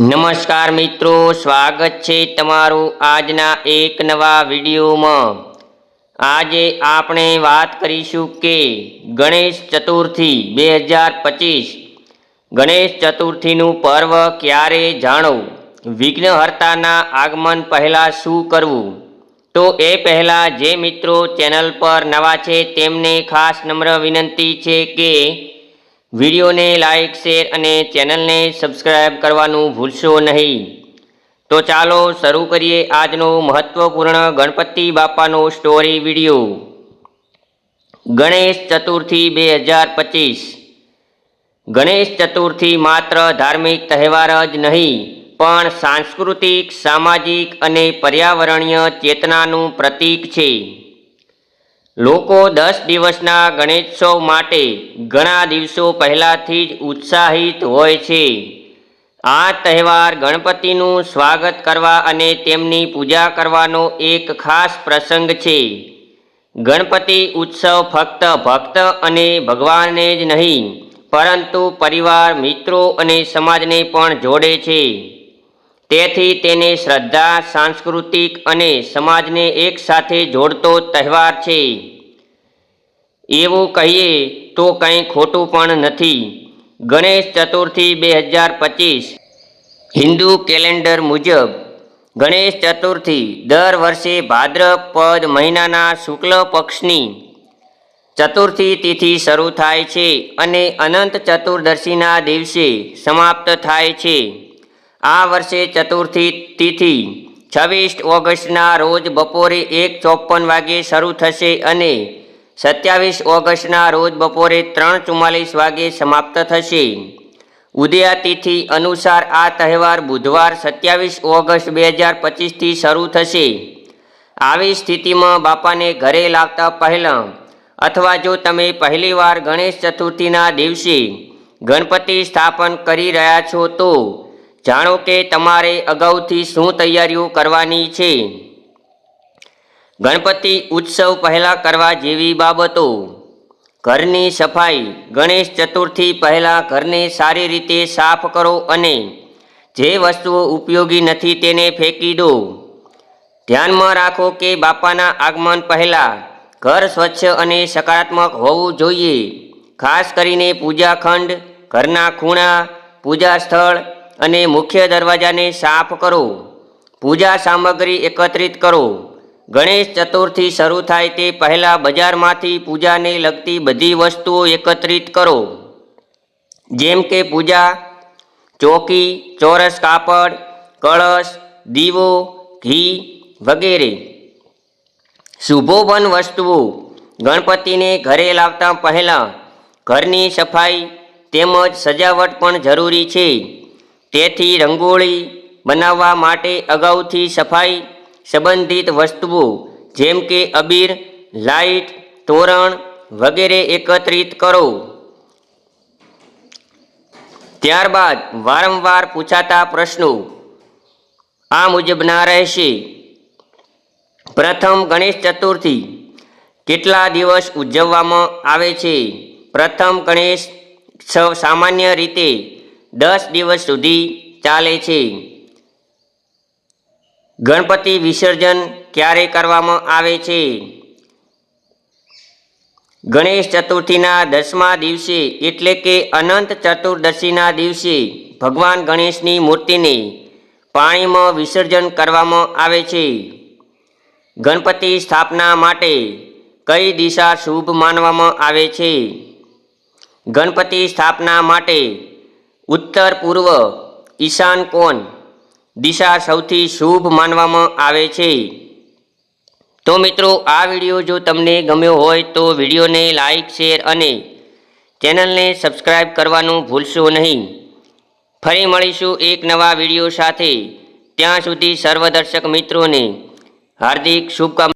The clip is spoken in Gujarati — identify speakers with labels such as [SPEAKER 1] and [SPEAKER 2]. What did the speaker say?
[SPEAKER 1] નમસ્કાર મિત્રો, સ્વાગત છે તમારું આજના એક નવા વિડીયોમાં. આજે આપણે વાત કરીશું કે ગણેશ ચતુર્થી બે હજાર પચીસ. ગણેશ ચતુર્થીનું પર્વ ક્યારે જાણો વિઘ્નહર્તાના આગમન પહેલાં શું કરવું? તો એ પહેલાં જે મિત્રો ચેનલ પર નવા છે તેમને ખાસ નમ્ર વિનંતી છે કે વિડીયોને લાઇક, શેર અને ચેનલને સબસ્ક્રાઇબ કરવાનું ભૂલશો નહીં. તો ચાલો શરૂ કરીએ આજનો મહત્વપૂર્ણ ગણપતિ બાપાનો સ્ટોરી વીડિયો. ગણેશ ચતુર્થી બે હજાર પચીસ. ગણેશ ચતુર્થી માત્ર ધાર્મિક તહેવાર જ નહીં, પણ સાંસ્કૃતિક, સામાજિક અને પર્યાવરણીય ચેતનાનું પ્રતીક છે. લોકો દસ દિવસના ગણેશોત્સવ માટે ઘણા દિવસો પહેલાંથી જ ઉત્સાહિત હોય છે. આ તહેવાર ગણપતિનું સ્વાગત કરવા અને તેમની પૂજા કરવાનો એક ખાસ પ્રસંગ છે. ગણપતિ ઉત્સવ ફક્ત ભક્ત અને ભગવાનને જ નહીં, પરંતુ પરિવાર, મિત્રો અને સમાજને પણ જોડે છે. તેથી તેને શ્રદ્ધા, સાંસ્કૃતિક અને સમાજને એકસાથે જોડતો તહેવાર છે. એવું કહીએ તો કંઈ ખોટું પણ નથી. ગણેશ ચતુર્થી બે હજાર પચીસ, હિન્દુ કેલેન્ડર મુજબ, ગણેશ ચતુર્થી દર વર્ષે ભાદ્રપદ મહિનાના શુક્લ પક્ષની ચતુર્થી તિથિ શરૂ થાય છે અને અનંત ચતુર્દશીના દિવસે સમાપ્ત થાય છે. આ વર્ષે ચતુર્થી તિથિ, છવ્વીસ ઓગસ્ટના રોજ બપોરે એક ચોપન વાગે શરૂ થશે અને સત્યાવીસ ઓગસ્ટના રોજ બપોરે ત્રણ ચુમ્માલીસ વાગે સમાપ્ત થશે. ઉદયાતિથિ અનુસાર આ તહેવાર બુધવાર સત્યાવીસ ઓગસ્ટ બે હજાર પચીસથી શરૂ થશે. આવી સ્થિતિમાં બાપાને ઘરે લાવતા પહેલાં અથવા જો તમે પહેલીવાર ગણેશ ચતુર્થીના દિવસે ગણપતિ સ્થાપન કરી રહ્યા છો તો જાણો કે તમારે અગાઉથી શું તૈયારીઓ કરવાની છે? ગણપતિ ઉત્સવ પહેલાં કરવા જેવી બાબતો. ઘરની સફાઈ, ગણેશ ચતુર્થી પહેલાં ઘરને સારી રીતે સાફ કરો અને જે વસ્તુઓ ઉપયોગી નથી તેને ફેંકી દો. ધ્યાનમાં રાખો કે બાપાના આગમન પહેલાં ઘર સ્વચ્છ અને સકારાત્મક હોવું જોઈએ. ખાસ કરીને પૂજા ખંડ ઘરના ખૂણા, પૂજા સ્થળ અને મુખ્ય દરવાજાને સાફ કરો. પૂજા સામગ્રી એકત્રિત કરો. ગણેશ ચતુર્થી શરૂ થાય તે પહેલાં બજારમાંથી પૂજાને લગતી બધી વસ્તુઓ એકત્રિત કરો. જેમ કે પૂજા, ચોકી, ચોરસ કાપડ, કળશ, દીવો, ઘી વગેરે. શુભોબન વસ્તુઓ ગણપતિને ઘરે લાવતા પહેલાં ઘરની સફાઈ તેમજ સજાવટ પણ જરૂરી છે. તેથી રંગોળી બનાવવા માટે અગાઉથી સફાઈ સંબંધિત વસ્તુઓ જેમ કે અબીર, લાઇટ, તોરણ વગેરે એકત્રિત કરો. ત્યારબાદ વારંવાર પૂછાતા પ્રશ્નો. આ મુજબના રહેશે. પ્રથમ ગણેશ ચતુર્થી. કેટલા દિવસ ઉજવવામાં આવે છે? પ્રથમ ગણેશ સામાન્ય રીતે દસ દિવસ સુધી ચાલે છે. ગણપતિ વિસર્જન ક્યારે કરવામાં આવે છે? ગણેશ ચતુર્થીના દસમા દિવસે એટલે કે અનંત ચતુર્દશીના દિવસે ભગવાન ગણેશની મૂર્તિને પાણીમાં વિસર્જન કરવામાં આવે છે. ગણપતિ સ્થાપના માટે કઈ દિશા શુભ માનવામાં આવે છે? ગણપતિ સ્થાપના માટે ઉત્તર પૂર્વ ઈશાન કોણ? દિશા સૌથી શુભ માનવામાં આવે છે. તો મિત્રો, આ વીડિયો જો તમને ગમ્યો હોય તો વિડીયોને લાઈક, શેર અને ચેનલને સબસ્ક્રાઈબ કરવાનું ભૂલશો નહીં. ફરી મળીશું એક નવા વીડિયો સાથે. ત્યાં સુધી સર્વ દર્શક મિત્રોને હાર્દિક શુભકામના